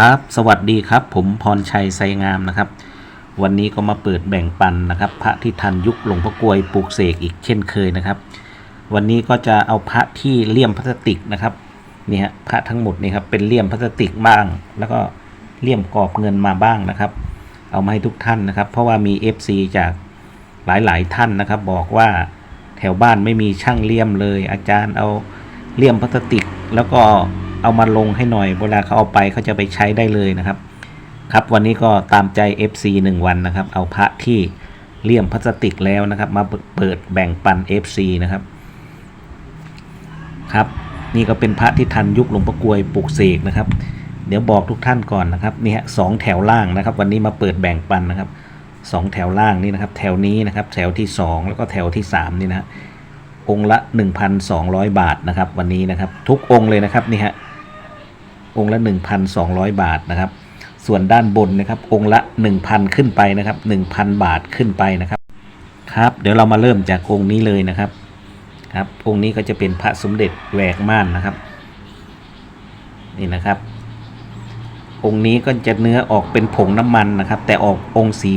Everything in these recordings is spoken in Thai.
ครับ สวัสดีครับ ผมพรชัยไซงามนะครับ วันนี้ก็มาเปิดแบ่งปันนะครับ พระที่ทันยุคหลวงพ่อกวยปลูกเสกอีกเช่นเคยนะครับ วันนี้ก็จะเอาพระที่เลี่ยมพลาสติกนะครับนี่ฮะพระทั้งหมดนี่ครับเป็นเลี่ยมพลาสติกบ้าง แล้วก็เลี่ยมกรอบเงินมาบ้างนะครับ เอามาให้ทุกท่านนะครับ เพราะว่ามี FC จากหลายๆท่านนะครับ บอกว่าแถวบ้านไม่มีช่างเลี่ยมเลย อาจารย์เอาเลี่ยมพลาสติกแล้วก็ เอามาลงให้หน่อย เวลาเขาเอาไปเขาจะไปใช้ได้เลยนะครับ ครับวันนี้ก็ตามใจ FC 1 วันนะครับ เอาพระที่เลี่ยมพลาสติกแล้วนะครับ มาเปิดแบ่งปัน FC นะครับ ครับนี่ก็เป็นพระที่ทันยุคหลวงพ่อกวยปลูกเสกนะครับ เดี๋ยวบอกทุกท่านก่อนนะครับนี่ฮะสองแถวล่างนะครับ วันนี้มาเปิดแบ่งปันนะครับสองแถวล่างนี่นะครับ แถวนี้นะครับ แถวที่ 2 แล้วก็แถวที่ 3 นี่นะฮะองค์ละ 1,200 บาทนะครับ วันนี้นะครับ ทุกองค์เลยนะครับนี่ฮะ องค์ละ 1,200 บาทนะครับ ส่วนด้านบนนะครับองค์ละ 1,000 ขึ้นไปนะครับ 1,000 บาทขึ้นไปนะครับครับ เดี๋ยวเรามาเริ่มจากองค์นี้เลยนะครับครับองค์นี้ก็จะเป็นพระสมเด็จแหวกม่านนะครับ นี่นะครับ องค์นี้ก็จะเนื้อออกเป็นผงน้ำมันนะครับ แต่ออกองค์สี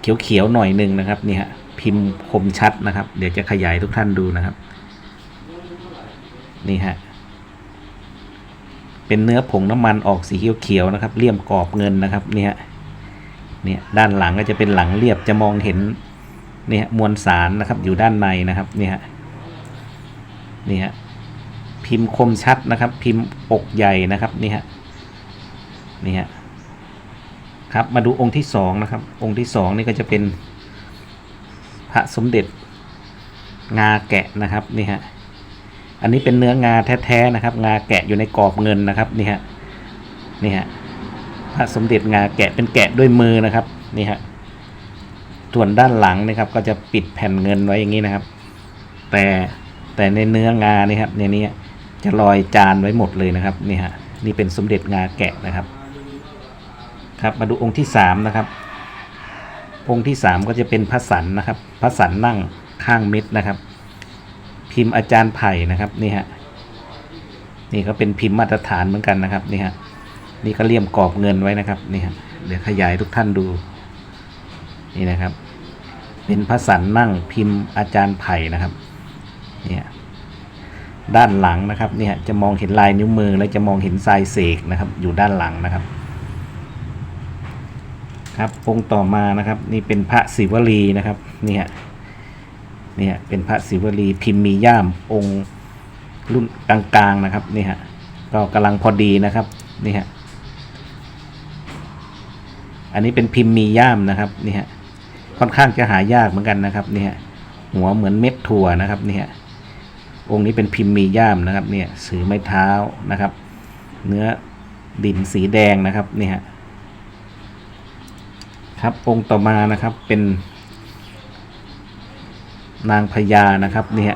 เขียวๆหน่อยหนึ่งนะครับนี่ฮะพิมพ์คมชัดนะครับ เดี๋ยวจะขยายทุกท่านดูนะครับ นี่ฮะ เป็นเนื้อผงน้ำมันออกสีเขียวๆนะครับเลี่ยมกรอบเงินนะครับเนี่ยเนี่ยด้านหลังก็จะเป็นหลังเรียบจะมองเห็นเนี่ยมวลสารนะครับอยู่ด้านในนะครับเนี่ยนี่ฮะพิมพ์คมชัดนะครับ พิมพ์อกใหญ่นะครับนี่ฮะนี่ฮะครับมาดูองค์ที่สองนะครับ องค์ที่สองนี่ก็จะเป็นพระสมเด็จงาแกะนะครับนี่ฮะ อันนี้เป็นเนื้องาแท้ๆนะครับ งาแกะอยู่ในกรอบเงินนะครับนี่ฮะนี่ฮะพระสมเด็จงาแกะเป็นแกะด้วยมือนะครับนี่ฮะส่วนด้านหลังนะครับ ก็จะปิดแผ่นเงินไว้อย่างนี้นะครับ แต่แต่ในเนื้องานี่ครับในนี้จะลอยจานไว้หมดเลยนะครับนี่ฮะนี่เป็นสมเด็จงาแกะนะครับ ครับมาดูองค์ที่สามนะครับ องค์ที่สามก็จะเป็นพระสันนะครับ พระสันนั่งข้างมิดนะครับ พิมพ์อาจารย์ไผ่นะครับนี่ฮะนี่ก็เป็นพิมพ์มาตรฐานเหมือนกันนะครับนี่ฮะนี่ก็เลี่ยมกรอบเงินไว้นะครับนี่ฮะเดี๋ยวขยายทุกท่านดูนี่นะครับ เป็นพระสันนั่งพิมพ์อาจารย์ไผ่นะครับเนี่ยด้านหลังนะครับเนี่ยจะมองเห็นลายนิ้วมือและจะมองเห็นทรายเสกนะครับ อยู่ด้านหลังนะครับ ครับองค์ต่อมานะครับ นี่เป็นพระศิวลีนะครับนี่ย เนี่ยเป็นพระศิวลีพิมพ์มีย่ามองค์รุ่นกลางๆนะครับนี่ฮะก็กำลังพอดีนะครับนี่ฮะอันนี้เป็นพิมพ์มีย่ามนะครับนี่ฮะค่อนข้างจะหายากเหมือนกันนะครับนี่ฮะหัวเหมือนเม็ดถั่วนะครับนี่ฮะองค์นี้เป็นพิมพ์มีย่ามนะครับเนี่ยสือไม้เท้านะครับ เนื้อดินสีแดงนะครับนี่ฮะครับองค์ต่อมานะครับเป็น นางพญานะครับเนี่ย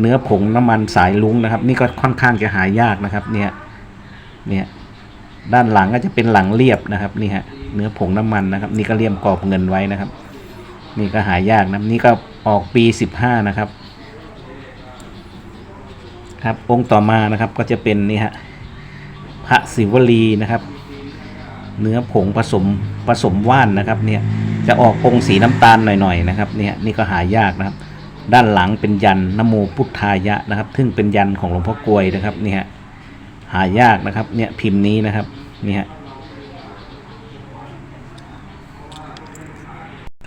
เนื้อผงน้ำมันสายลุงนะครับ นี่ก็ค่อนข้างจะหายากนะครับเนี่ยเนี่ยด้านหลังก็จะเป็นหลังเรียบนะครับนี่ฮะเนื้อผงน้ำมันนะครับ นี่ก็เลี่ยมกรอบเงินไว้นะครับ นี่ก็หายากนะนี่ก็ออกปีสิบห้านะครับ ครับองค์ต่อมานะครับก็จะเป็นนี่ฮะพระศิวลีนะครับ เนื้อผงผสมผสมว่านนะครับ เนี่ยจะออกองค์สีน้ำตาลหน่อยๆนะครับ เนี่ยนี่ก็หายากนะครับ ด้านหลังเป็นยันนโมพุทธายะนะครับ ซึ่งเป็นยันของหลวงพ่อกลวยนะครับนี่ฮะหายากนะครับเนี่ยพิมพ์นี้นะครับนี่ฮะ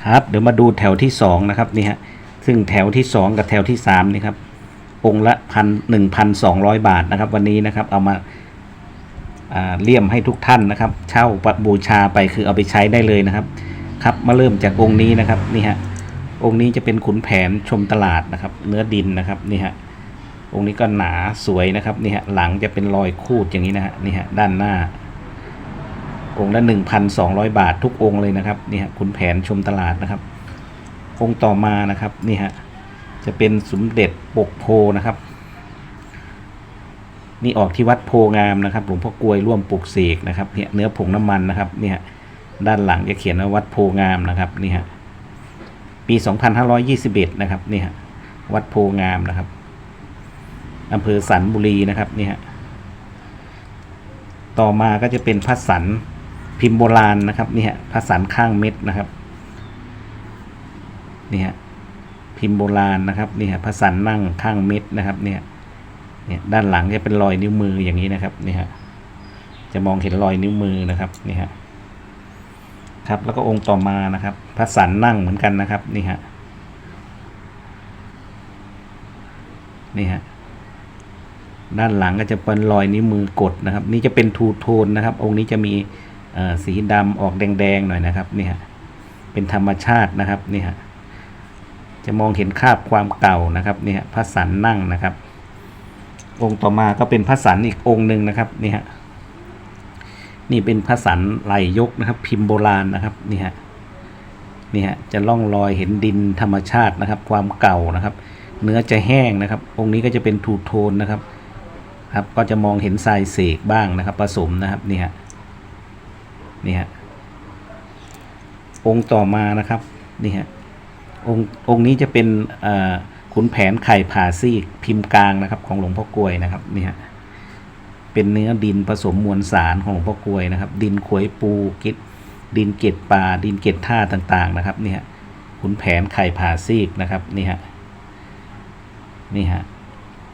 ครับเดี๋ยวมาดูแถวที่สองนะครับนี่ฮะซึ่งแถวที่สองกับแถวที่สามนี่ครับองค์ละพันหนึ่งพันสองร้อยบาทนะครับ วันนี้นะครับเอามาอาเลี่ยมให้ทุกท่านนะครับ เช่าบูชาไปคือเอาไปใช้ได้เลยนะครับ ครับมาเริ่มจากองค์นี้นะครับนี่ฮะ องค์นี้จะเป็นขุนแผนชมตลาดนะครับ เนื้อดินนะครับนี่ฮะองค์นี้ก็หนาสวยนะครับนี่ฮะหลังจะเป็นรอยคูดอย่างนี้นะฮะนี่ฮะด้านหน้า องค์ละหนึ่งพันสองร้อยบาททุกองค์เลยนะครับนี่ฮะขุนแผนชมตลาดนะครับ องค์ต่อมานะครับนี่ฮะจะเป็นสมเด็จปกโพนะครับนี่ออกที่วัดโพงามนะครับหลวงพ่อกลวยร่วมปลูกเสกนะครับเนี่ยเนื้อผงน้ำมันนะครับเนี่ยด้านหลังจะเขียนว่าวัดโพงามนะครับนี่ฮะ ปี 2521 นะครับนี่ฮะวัดโพงามนะครับอำเภอสันบุรีนะครับนี่ฮะต่อมาก็จะเป็นพระสันพิมพ์โบราณนะครับนี่ฮะพระสันข้างเม็ดนะครับนี่ฮะพิมพ์โบราณนะครับนี่ฮะพระสันนั่งข้างเม็ดนะครับเนี่ยเนี่ยด้านหลังจะเป็นรอยนิ้วมืออย่างนี้นะครับนี่ฮะจะมองเห็นรอยนิ้วมือนะครับนี่ฮะ ครับแล้วก็องค์ต่อมานะครับ พระสันนั่งเหมือนกันนะครับนี่ฮะนี่ฮะด้านหลังก็จะเป็นรอยนิ้วมือกดนะครับ นี่จะเป็นทูโทนนะครับ องค์นี้จะมีสีดำออกแดงๆหน่อยนะครับนี่ฮะเป็นธรรมชาตินะครับนี่ฮะจะมองเห็นคาบความเก่านะครับนี่ฮะพระสันนั่งนะครับ องค์ต่อมาก็เป็นพระสันอีกองค์หนึ่งนะครับนี่ฮะ นี่เป็นพระสันไหลยกนะครับ พิมพ์โบราณนะครับนี่ฮะนี่ฮะจะล่องรอยเห็นดินธรรมชาตินะครับ ความเก่านะครับ เนื้อจะแห้งนะครับ องค์นี้ก็จะเป็นทูโทนนะครับ ครับก็จะมองเห็นทรายเสกบ้างนะครับผสมนะครับนี่ฮะนี่ฮะองค์ต่อมานะครับนี่ฮะองค์องค์นี้จะเป็นขุนแผนไข่ผ่าซีกพิมพ์กลางนะครับ ของหลวงพ่อกลวยนะครับนี่ฮะ เป็นเนื้อดินผสมมวลสารของหลวงพ่อกลวยนะครับ ดินขวยปูกิดดินเกล็ดปลาดินเกล็ดท่าต่างๆนะครับนี่ฮะขุนแผนไข่ผ่าซีกนะครับนี่ฮะนี่ฮะ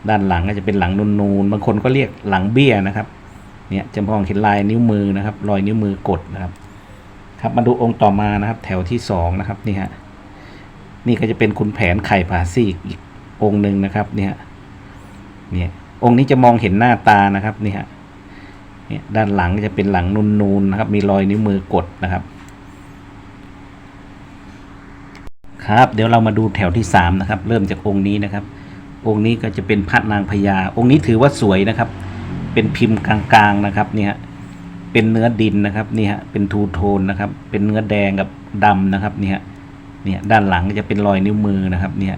ด้านหลังก็จะเป็นหลังนูนๆบางคนก็เรียกหลังเบี้ยนะครับเนี่ยจะมองเห็นลายนิ้วมือนะครับ รอยนิ้วมือกดนะครับ ครับมาดูองค์ต่อมานะครับ แถวที่สองนะครับนี่ฮะนี่ก็จะเป็นขุนแผนไข่ผาซีกอีกองค์หนึ่งนะครับเนี่ยเนี่ย องค์นี้จะมองเห็นหน้าตานะครับนี่ฮะเนี่ยด้านหลังจะเป็นหลังนูนๆนะครับ มีรอยนิ้วมือกดนะครับ ครับ เดี๋ยวเรามาดูแถวที่สามนะครับ เริ่มจากองค์นี้นะครับ องค์นี้ก็จะเป็นพระนางพญาองค์นี้ถือว่าสวยนะครับ เป็นพิมพ์กลางๆนะครับนี่ยเป็นเนื้อดินนะครับนี่ฮะเป็นทูโทนนะครับ เป็นเนื้อแดงกับดำนะครับนี่ยเนี่ยด้านหลังจะเป็นรอยนิ้วมือนะครับเนี่ย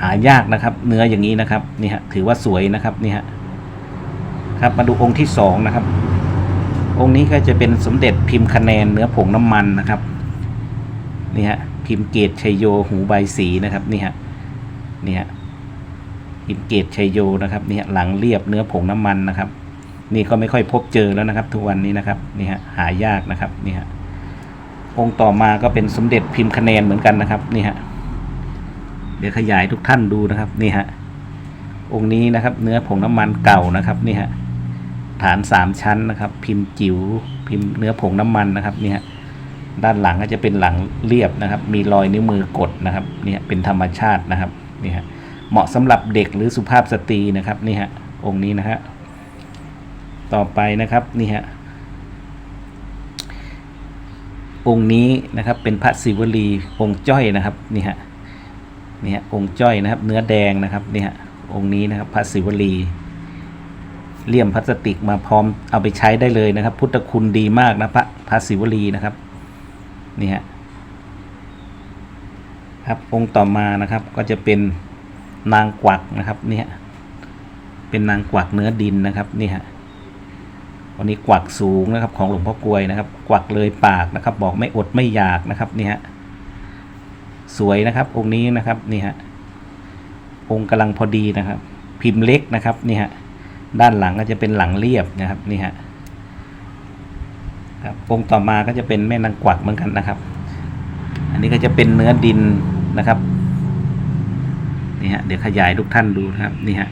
หายากนะครับ เนื้ออย่างนี้นะครับนี่ฮะถือว่าสวยนะครับนี่ฮะครับมาดูองค์ที่สองนะครับ องค์นี้ก็จะเป็นสมเด็จพิมพ์คะแนนเนื้อผงน้ำมันนะครับนี่ฮะพิมพ์เกตชัยโยหูใบสีนะครับนี่ฮะนี่ฮะหินเกตชัยโยนะครับนี่ฮะหลังเรียบเนื้อผงน้ำมันนะครับ นี่ก็ไม่ค่อยพบเจอแล้วนะครับ ทุกวันนี้นะครับนี่ฮะหายากนะครับนี่ฮะองค์ต่อมาก็เป็นสมเด็จพิมพ์คะแนนเหมือนกันนะครับนี่ฮะ ดี๋ยวขยายทุกท่านดูนะครับนี่ฮะองค์นี้นะครับเนื้อผงน้ำมันเก่านะครับนี่ฮะฐานสามชั้นนะครับ พิมพ์จิ๋วพิมพ์เนื้อผงน้ำมันนะครับนี่ฮะด้านหลังก็จะเป็นหลังเรียบนะครับ มีรอยนิ้วมือกดนะครับนี่ฮะเป็นธรรมชาตินะครับนี่ฮะเหมาะสำหรับเด็กหรือสุภาพสตรีนะครับนี่ฮะองค์นี้นะฮะต่อไปนะครับนี่ฮะองค์นี้นะครับเป็นพระศิวลีองค์จ้อยนะครับนี่ฮะ นี่ฮะองค์จ้อยนะครับ เนื้อแดงนะครับนี่ฮะองค์นี้นะครับพระศิวลีเลี่ยมพลาสติกมาพร้อมเอาไปใช้ได้เลยนะครับ พุทธคุณดีมากนะพระพระศิวลีนะครับนี่ฮะครับองค์ต่อมานะครับก็จะเป็นนางกวักนะครับนี่ยเป็นนางกวักเนื้อดินนะครับนี่ฮะวันนี้กวักสูงนะครับของหลวงพ่อกลวยนะครับ กวักเลยปากนะครับ บอกไม่อดไม่อยากนะครับนี่ฮะ สวยนะครับ องค์นี้นะครับนี่ฮะองค์กำลังพอดีนะครับ พิมพ์เล็กนะครับนี่ฮะด้านหลังก็จะเป็นหลังเรียบนะครับนี่ฮะครับองค์ต่อมาก็จะเป็นแม่นางกวักเหมือนกันนะครับ อันนี้ก็จะเป็นเนื้อดินนะครับนี่ฮะเดี๋ยวขยายทุกท่านดูนะครับนี่ฮะ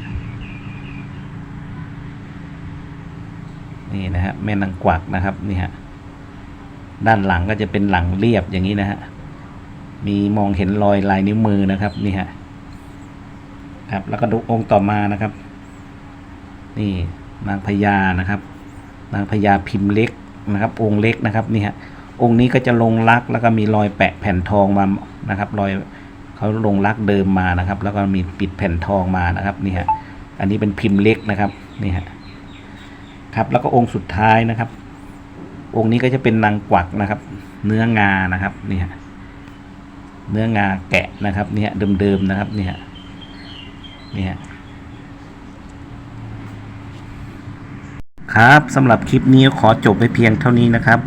นี่นะฮะแม่นางกวักนะครับนี่ฮะด้านหลังก็จะเป็นหลังเรียบอย่างนี้นะฮะ มีมองเห็นรอยลายนิ้วมือนะครับ นี่ฮะครับ แล้วก็ดูองค์ต่อมานะครับ นี่นางพญานะครับ นางพญาพิมพ์เล็กนะครับ องค์เล็กนะครับนี่ฮะองค์นี้ก็จะลงลักแล้วก็มีรอยแปะแผ่นทองมานะครับ รอยเขาลงรักเดิมมานะครับ แล้วก็มีปิดแผ่นทองมานะครับนี่ฮะอันนี้เป็นพิมพ์เล็กนะครับนี่ฮะครับแล้วก็องค์สุดท้ายนะครับ องค์นี้ก็จะเป็นนางกวักนะครับ เนื้องานะครับนี่ฮะ เนื้องาแกะนะครับเนี่ฮะเดิมๆนะครับเนี่ฮะนี่ฮะครับสำหรับคลิปนี้ขอจบไปเพียงเท่านี้นะครับ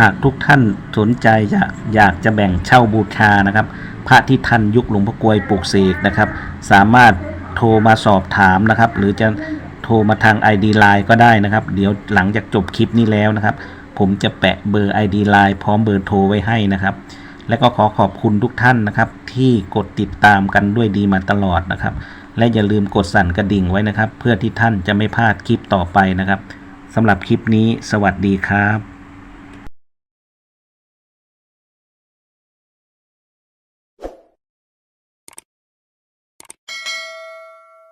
หากทุกท่านสนใจอยากอยากจะแบ่งเช่าบูชานะครับ พระที่ทันยุคหลวงพ่อกลวยปลูกเสกนะครับ สามารถโทรมาสอบถามนะครับ หรือจะโทรมาทาง ID Line ก็ได้นะครับ เดี๋ยวหลังจากจบคลิปนี้แล้วนะครับ ผมจะแปะเบอร์ ID Line พร้อมเบอร์โทรไว้ให้นะครับ และก็ขอขอบคุณทุกท่านนะครับ ที่กดติดตามกันด้วยดีมาตลอดนะครับ และอย่าลืมกดสั่นกระดิ่งไว้นะครับ เพื่อที่ท่านจะไม่พลาดคลิปต่อไปนะครับสำหรับคลิปนี้ สวัสดีครับ